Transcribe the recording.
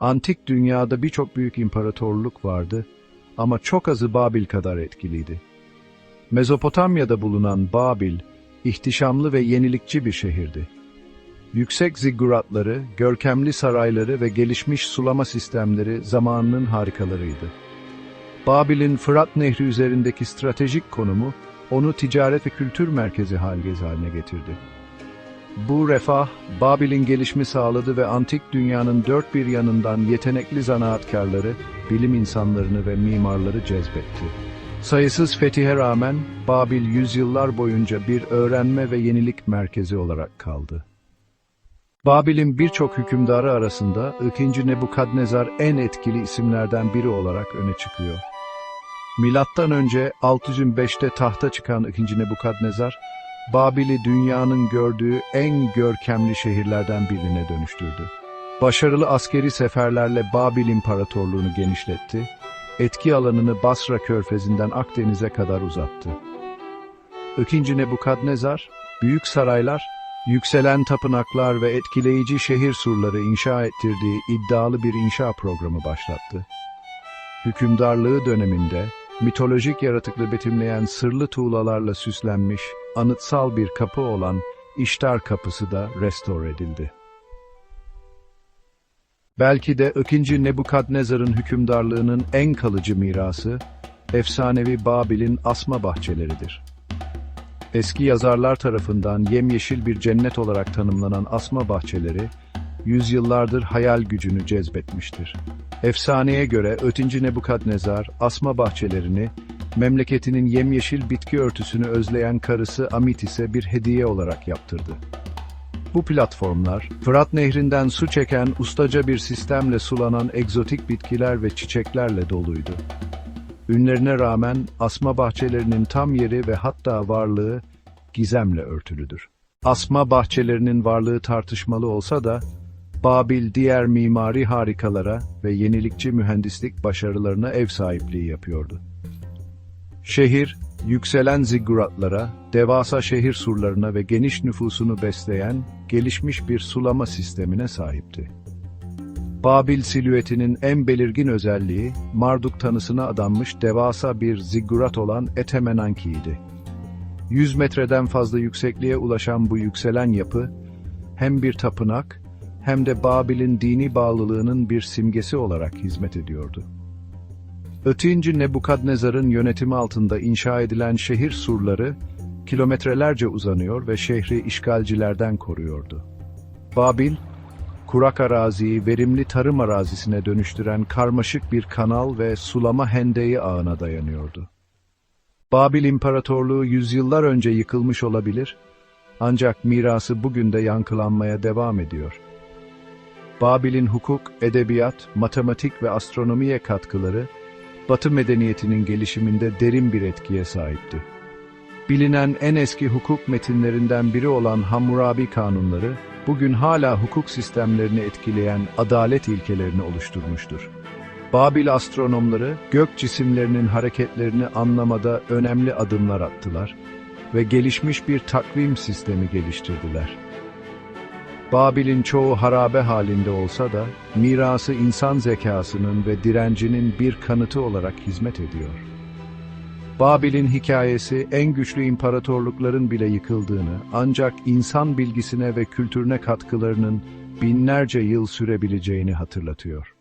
Antik dünyada birçok büyük imparatorluk vardı ama çok azı Babil kadar etkiliydi. Mezopotamya'da bulunan Babil, ihtişamlı ve yenilikçi bir şehirdi. Yüksek zigguratları, görkemli sarayları ve gelişmiş sulama sistemleri zamanının harikalarıydı. Babil'in Fırat Nehri üzerindeki stratejik konumu onu ticaret ve kültür merkezi haline getirdi. Bu refah, Babil'in gelişimi sağladı ve antik dünyanın dört bir yanından yetenekli zanaatkarları, bilim insanlarını ve mimarları cezbetti. Sayısız fetihe rağmen Babil yüzyıllar boyunca bir öğrenme ve yenilik merkezi olarak kaldı. Babil'in birçok hükümdarı arasında 2. Nebukadnezar en etkili isimlerden biri olarak öne çıkıyor. Milattan önce 605'te tahta çıkan 2. Nebukadnezar, Babil'i dünyanın gördüğü en görkemli şehirlerden birine dönüştürdü. Başarılı askeri seferlerle Babil İmparatorluğunu genişletti, etki alanını Basra körfezinden Akdeniz'e kadar uzattı. 2. Nebukadnezar, büyük saraylar, yükselen tapınaklar ve etkileyici şehir surları inşa ettirdiği iddialı bir inşa programı başlattı. Hükümdarlığı döneminde, mitolojik yaratıklı betimleyen sırlı tuğlalarla süslenmiş, anıtsal bir kapı olan İştar Kapısı da restore edildi. Belki de 2. Nebukadnezar'ın hükümdarlığının en kalıcı mirası, efsanevi Babil'in asma bahçeleridir. Eski yazarlar tarafından yemyeşil bir cennet olarak tanımlanan asma bahçeleri, yüzyıllardır hayal gücünü cezbetmiştir. Efsaneye göre Ötinci Nebukadnezar, asma bahçelerini, memleketinin yemyeşil bitki örtüsünü özleyen karısı Amitis'e bir hediye olarak yaptırdı. Bu platformlar, Fırat Nehri'nden su çeken ustaca bir sistemle sulanan egzotik bitkiler ve çiçeklerle doluydu. Ünlerine rağmen asma bahçelerinin tam yeri ve hatta varlığı gizemle örtülüdür. Asma bahçelerinin varlığı tartışmalı olsa da, Babil diğer mimari harikalara ve yenilikçi mühendislik başarılarına ev sahipliği yapıyordu. Şehir, yükselen zigguratlara, devasa şehir surlarına ve geniş nüfusunu besleyen gelişmiş bir sulama sistemine sahipti. Babil silüetinin en belirgin özelliği, Marduk tanısına adanmış devasa bir ziggurat olan Etemenanki'ydi. 100 metreden fazla yüksekliğe ulaşan bu yükselen yapı, hem bir tapınak, hem de Babil'in dini bağlılığının bir simgesi olarak hizmet ediyordu. Ötüncü Nebukadnezar'ın yönetimi altında inşa edilen şehir surları, kilometrelerce uzanıyor ve şehri işgalcilerden koruyordu. Babil, kurak araziyi verimli tarım arazisine dönüştüren karmaşık bir kanal ve sulama hendeyi ağına dayanıyordu. Babil İmparatorluğu yüzyıllar önce yıkılmış olabilir, ancak mirası bugün de yankılanmaya devam ediyor. Babil'in hukuk, edebiyat, matematik ve astronomiye katkıları, Batı medeniyetinin gelişiminde derin bir etkiye sahipti. Bilinen en eski hukuk metinlerinden biri olan Hammurabi kanunları, bugün hala hukuk sistemlerini etkileyen adalet ilkelerini oluşturmuştur. Babil astronomları, gök cisimlerinin hareketlerini anlamada önemli adımlar attılar ve gelişmiş bir takvim sistemi geliştirdiler. Babil'in çoğu harabe halinde olsa da, mirası insan zekasının ve direncinin bir kanıtı olarak hizmet ediyor. Babil'in hikayesi en güçlü imparatorlukların bile yıkıldığını, ancak insan bilgisine ve kültürüne katkılarının binlerce yıl sürebileceğini hatırlatıyor.